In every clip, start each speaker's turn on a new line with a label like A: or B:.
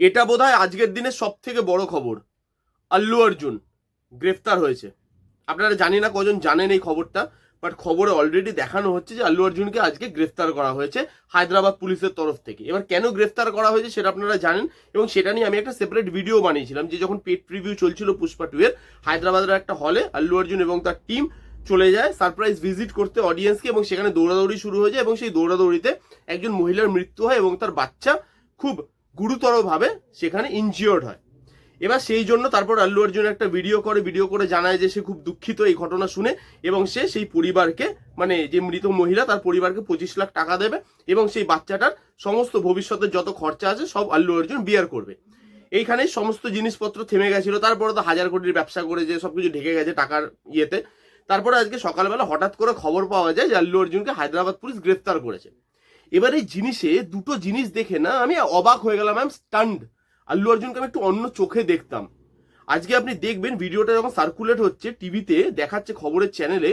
A: এটা বোধহয় আজকের দিনে সব থেকে বড় খবর। আল্লু অর্জুন গ্রেফতার হয়েছে। আপনারা জানি না কজন জানেন এই খবরটা বাট খবরে অলরেডি দেখানো হচ্ছে যে আল্লু অর্জুনকে আজকে গ্রেফতার করা হয়েছে হায়দ্রাবাদ পুলিশের তরফ থেকে। এবার কেন গ্রেফতার করা হয়েছে সেটা আপনারা জানেন এবং সেটা নিয়ে আমি একটা সেপারেট ভিডিও বানিয়েছিলাম যে যখন পেট প্রিভিউ চলছিল পুষ্পা টু এর, হায়দ্রাবাদের একটা হলে আল্লু অর্জুন এবং তার টিম চলে যায় সারপ্রাইজ ভিজিট করতে অডিয়েন্সকে এবং সেখানে দৌড়াদৌড়ি শুরু হয়ে যায় এবং সেই দৌড়াদৌড়িতে একজন মহিলার মৃত্যু হয় এবং তার বাচ্চা খুব গুরুতরভাবে সেখানে ইনজিওর্ড হয়। এবার সেই জন্য তারপর আল্লু অর্জুন একটা ভিডিও করে ভিডিও করে জানায় যে সে খুব দুঃখিত এই ঘটনা শুনে এবং সে সেই পরিবারকে মানে যে মৃত মহিলা তার পরিবারকে পঁচিশ লাখ টাকা দেবে এবং সেই বাচ্চাটার সমস্ত ভবিষ্যতের যত খরচা আছে সব আল্লু অর্জুন বিয়ার করবে। এইখানে সমস্ত জিনিসপত্র থেমে গেছিল, তারপরে তো হাজার কোটির ব্যবসা করে যে সবকিছু ঢেকে গেছে টাকার ইয়েতে। তারপরে আজকে সকালবেলা হঠাৎ করে খবর পাওয়া যায় যে আল্লু অর্জুনকে হায়দ্রাবাদ পুলিশ গ্রেফতার করেছে। এবার এই জিনিসে দুটো জিনিস দেখে না আমি অবাক হয়ে গেলাম আই স্টান্ড আল্লু অর্জুনকে আমি একটু অন্য চোখে দেখতাম। আজকে আপনি দেখবেন ভিডিওটা যখন সার্কুলেট হচ্ছে, টিভিতে দেখাচ্ছে খবরের চ্যানেলে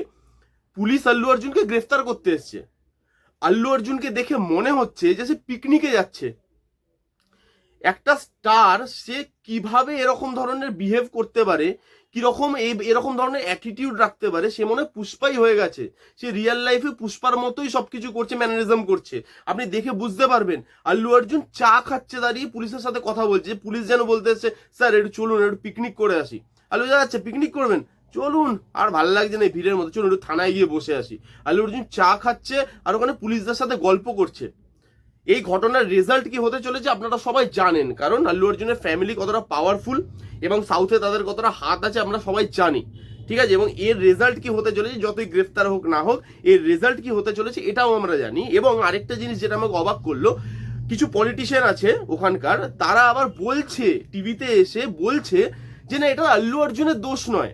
A: পুলিশ আল্লু অর্জুনকে গ্রেফতার করতে এসছে। আল্লু অর্জুনকে দেখে মনে হচ্ছে যে সে পিকনিকে যাচ্ছে। একটা স্টার সে কীভাবে এরকম ধরনের বিহেভ করতে পারে, কীরকম এই, এরকম ধরনের অ্যাটিটিউড রাখতে পারে, সে মনে পুষ্পাই হয়ে গেছে। সে রিয়েল লাইফে পুষ্পার মতোই সব কিছু করছে ম্যানারিজম করছে। আপনি দেখে বুঝতে পারবেন। আল্লু অর্জুন চা খাচ্ছে দাঁড়িয়ে পুলিশের সাথে কথা বলছে, পুলিশ যেন বলতে এসছে, স্যার, একটু চলুন, একটু পিকনিক করে আসি। আল্লু যাচ্ছে পিকনিক করবেন? চলুন, আর ভালো লাগছে না এই ভিড়ের মতো চলুন, একটু থানায় গিয়ে বসে আসি। আল্লু অর্জুন চা খাচ্ছে, আর ওখানে পুলিশদের সাথে গল্প করছে। এই ঘটনার রেজাল্ট কি হতে চলেছে আপনারা সবাই জানেন। কারণ আল্লু অর্জুনের ফ্যামিলি কতটা পাওয়ারফুল এবং সাউথে তাদের কতটা হাত আছে আমরা সবাই জানি। ঠিক আছে? এবং এর রেজাল্ট কি হতে চলেছে যতই গ্রেফতার হোক না হোক, এর রেজাল্ট কি হতে চলেছে এটাও আমরা জানি। এবং আরেকটা জিনিস যেটা আমাকে অবাক করল, কিছু পলিটিশিয়ান আছে ওখানকার, তারা আবার বলছে টিভিতে এসে বলছে যে না, এটা আল্লু অর্জুনের দোষ নয়।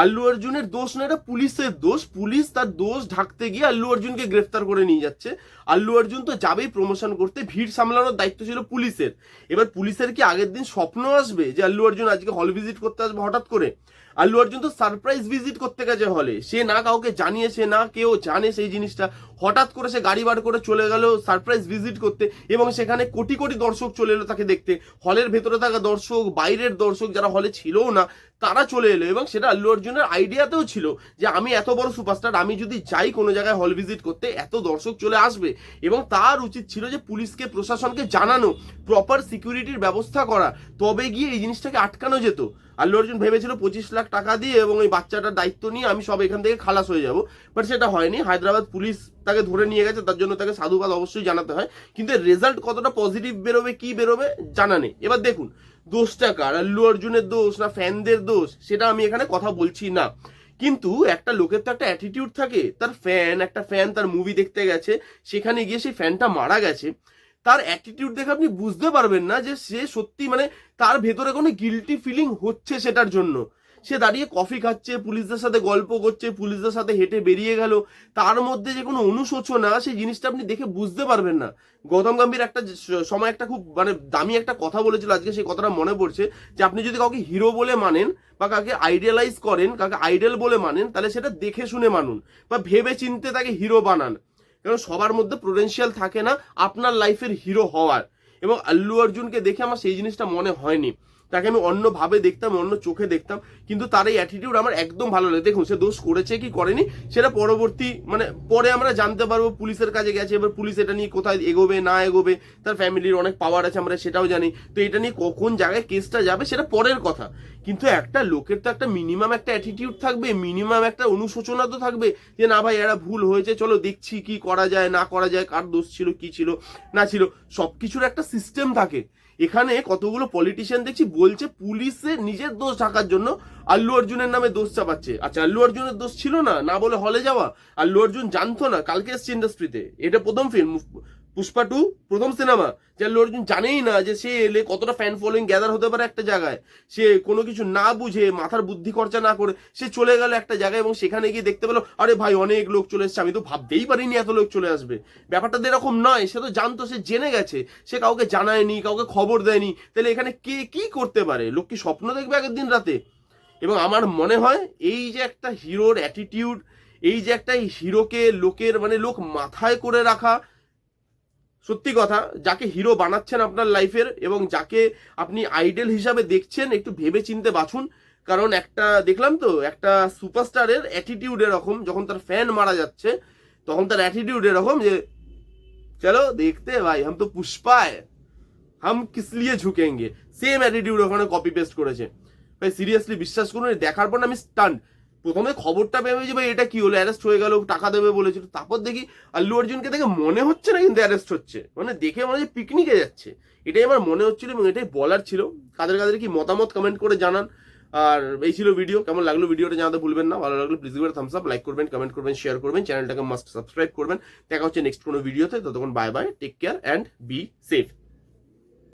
A: আল্লু অর্জুনের দোষ না, এটা পুলিশের দোষ। পুলিশ তার দোষ ঢাকতে গিয়ে আল্লু অর্জুনকে গ্রেফতার করে নিয়ে যাচ্ছে। আল্লু অর্জুন তো যাবেই প্রমোশন করতে, ভিড় সামলানোর দায়িত্ব ছিল পুলিশের। এবার পুলিশের কি আগের দিন স্বপ্ন আসবে যে আল্লু অর্জুন আজকে হল ভিজিট করতে আসবে হঠাৎ করে? আল্লু অর্জুন তো সারপ্রাইজ ভিজিট করতে গেছে হলে সে না কাউকে জানিয়েছে, না কেউ জানে সেই জিনিসটা। হঠাৎ করে সে গাড়ি বার করে চলে গেল সারপ্রাইজ ভিজিট করতে এবং সেখানে কোটি কোটি দর্শক চলে এলো তাকে দেখতে। হলের ভেতরে থাকা দর্শক, বাইরের দর্শক যারা হলে ছিলও না, তারা চলে এলো এবং সেটা আল্লু অর্জুনের আইডিয়াতেও ছিল যে আমি এত বড় সুপারস্টার আমি যদি যাই কোনো জায়গায় হল ভিজিট করতে, এত দর্শক চলে আসবে। এবং তার উচিত ছিল যে পুলিশকে, প্রশাসনকে জানানো প্রপার সিকিউরিটির ব্যবস্থা করা। তবে গিয়ে এই জিনিসটাকে আটকানো যেত। আল্লু অর্জুন ভেবেছিল পঁচিশ লাখ টাকা দিয়ে এবং ওই বাচ্চাটার দায়িত্ব নিয়ে আমি সব এখান থেকে খালাস হয়ে যাব। বাট সেটা হয়নি। হায়দ্রাবাদ পুলিশ তাকে ধরে নিয়ে গেছে, তার জন্য তাকে সাধুবাদ অবশ্যই জানাতে হয়। কিন্তু রেজাল্ট কতটা পজিটিভ বেরোবে, কি বেরোবে, জানা নেই। এবার দেখুন, দোষটা কার? আল্লু অর্জুনের দোষ না ফ্যানদের দোষ? সেটা আমি এখানে কথা বলছি না। কিন্তু একটা লোকের তো একটা অ্যাটিটিউড থাকে। তার ফ্যান একটা ফ্যান তার মুভি দেখতে গেছে। সেখানে গিয়ে সেই ফ্যানটা মারা গেছে। তার অ্যাটিটিউড দেখে আপনি বুঝতে পারবেন না যে সে সত্যি মানে তার ভেতরে কোনো গিলটি ফিলিং হচ্ছে সেটার জন্য। সে দাঁড়িয়ে কফি খাচ্ছে, পুলিশদের সাথে গল্প করছে, পুলিশদের সাথে হেঁটে বেরিয়ে গেল। তার মধ্যে যে কোনো অনুশোচনা, সেই জিনিসটা আপনি দেখে বুঝতে পারবেন না। গৌতম গম্ভীর একটা সময় একটা খুব মানে দামি একটা কথা বলেছিল আজকে, সেই কথাটা মনে পড়ছে যে আপনি যদি কাউকে হিরো বলে মানেন বা কাকে আইডিয়ালাইজ করেন কাকে আইডল বলে মানেন, তাহলে সেটা দেখে শুনে মানুন বা ভেবে চিনতে তাকে হিরো বানান। কারণ সবার মধ্যে পোটেনশিয়াল থাকে না, আপনার লাইফের হিরো হওয়ার। এবং আল্লু অর্জুনকে দেখে আমার সেই জিনিসটা মনে হয়নি। তাকে আমি অন্যভাবে দেখতাম, অন্য চোখে দেখতাম, কিন্তু তার এই অ্যাটিটিউড আমার একদম ভালো লাগে দেখুন, সে দোষ করেছে কি করেনি, সেটা পরবর্তী মানে পরে আমরা জানতে পারব, পুলিশের কাছে গেছে, এবার পুলিশ এটা নিয়ে কোথায় এগোবে, না এগোবে, তার ফ্যামিলির অনেক পাওয়ার আছে, আমরা সেটাও জানি। তো এটা নিয়ে কখন জায়গায় কেসটা যাবে, সেটা পরের কথা। কিন্তু একটা লোকের তো একটা মিনিমাম একটা অ্যাটিটিউড থাকবে মিনিমাম একটা অনুশোচনা তো থাকবে, যে না ভাই, এরা ভুল হয়েছে, চলো দেখছি কি করা যায়, না করা যায়, কার দোষ ছিল, কি ছিল, না ছিল। সবকিছুর একটা সিস্টেম থাকে। এখানে কতগুলো পলিটিশিয়ান দেখছি বলছে পুলিশে নিজের দোষ ঢাকার জন্য আল্লু অর্জুনের নামে দোষ চাপাচ্ছে। আচ্ছা আল্লু অর্জুনের দোষ ছিল না? না বলে হলে যাওয়া? আল্লু অর্জুন জানতো না? কালকে এসছে ইন্ডাস্ট্রিতে এটা প্রথম ফিল্ম পুষ্পা টু, প্রথম সিনেমা। যে লোকজন জানেই না যে সে এলে কতটা ফ্যান ফলোয়িং গ্যাদার হতে পারে একটা জায়গায়। সে কোনো কিছু না বুঝে, মাথার বুদ্ধি খরচা না করে সে চলে গেল একটা জায়গায় এবং সেখানে গিয়ে দেখতে পেল, আরে ভাই, অনেক লোক চলে এসছে, আমি তো ভাবতেই পারিনি এত লোক চলে আসবে। ব্যাপারটা এরকম নয়, সে তো জানতো, সে জেনে গেছে। সে কাউকে জানায়নি, কাউকে খবর দেয়নি। তাহলে এখানে কে, কি করতে পারে? লোক কি স্বপ্ন দেখবে আগের দিন রাতে? এবং আমার মনে হয় এই যে একটা হিরোর অ্যাটিটিউড এই যে একটা হিরোকে লোকের মানে লোক মাথায় করে রাখা সত্যি কথা, যাকে হিরো বানাচ্ছেন আপনার লাইফের এবং যাকে আপনি আইডল হিসাবে দেখছেন, একটু ভেবে চিনতে বাছুন। কারণ একটা, দেখলাম তো, একটা সুপারস্টারের অ্যাটিটিউড এরকম, যখন তার ফ্যান মারা যাচ্ছে, তখন তার অ্যাটিটিউড এরকম যে, চলো দেখতে ভাই, হাম তো পুষ্পা है হাম কিস লিয়ে ঝুঁকেঙ্গে। সেম অ্যাটিটিউড ওখানে কপি পেস্ট করেছে। ভাই সিরিয়াসলি বিশ্বাস করুন দেখার পর আমি স্টান্ট প্রথমে খবরটা পেয়ে যে, ভাই, এটা কি হলো? অ্যারেস্ট হয়ে গেল, টাকা দেবে বলেছিল। তারপর দেখি আল্লু অর্জুনকে দেখে মনে হচ্ছে না কিন্তু অ্যারেস্ট হচ্ছে। মানে দেখে মনে হচ্ছে পিকনিকে যাচ্ছে। এটাই আমার মনে হচ্ছিল এবং এটাই বলার ছিল। কাদের কাদের কি মতামত কমেন্ট করে জানান। আর এই ছিল ভিডিও কেমন লাগল ভিডিওটা জানাতে ভুলবেন না। ভালো লাগল please give thumbs up like করবেন কমেন্ট করবেন শেয়ার করবেন। চ্যানেলটাকে মাস্ট সাবস্ক্রাইব করবেন। দেখা হচ্ছে নেক্সট কোনো ভিডিওতে ততক্ষণ bye bye take care and be safe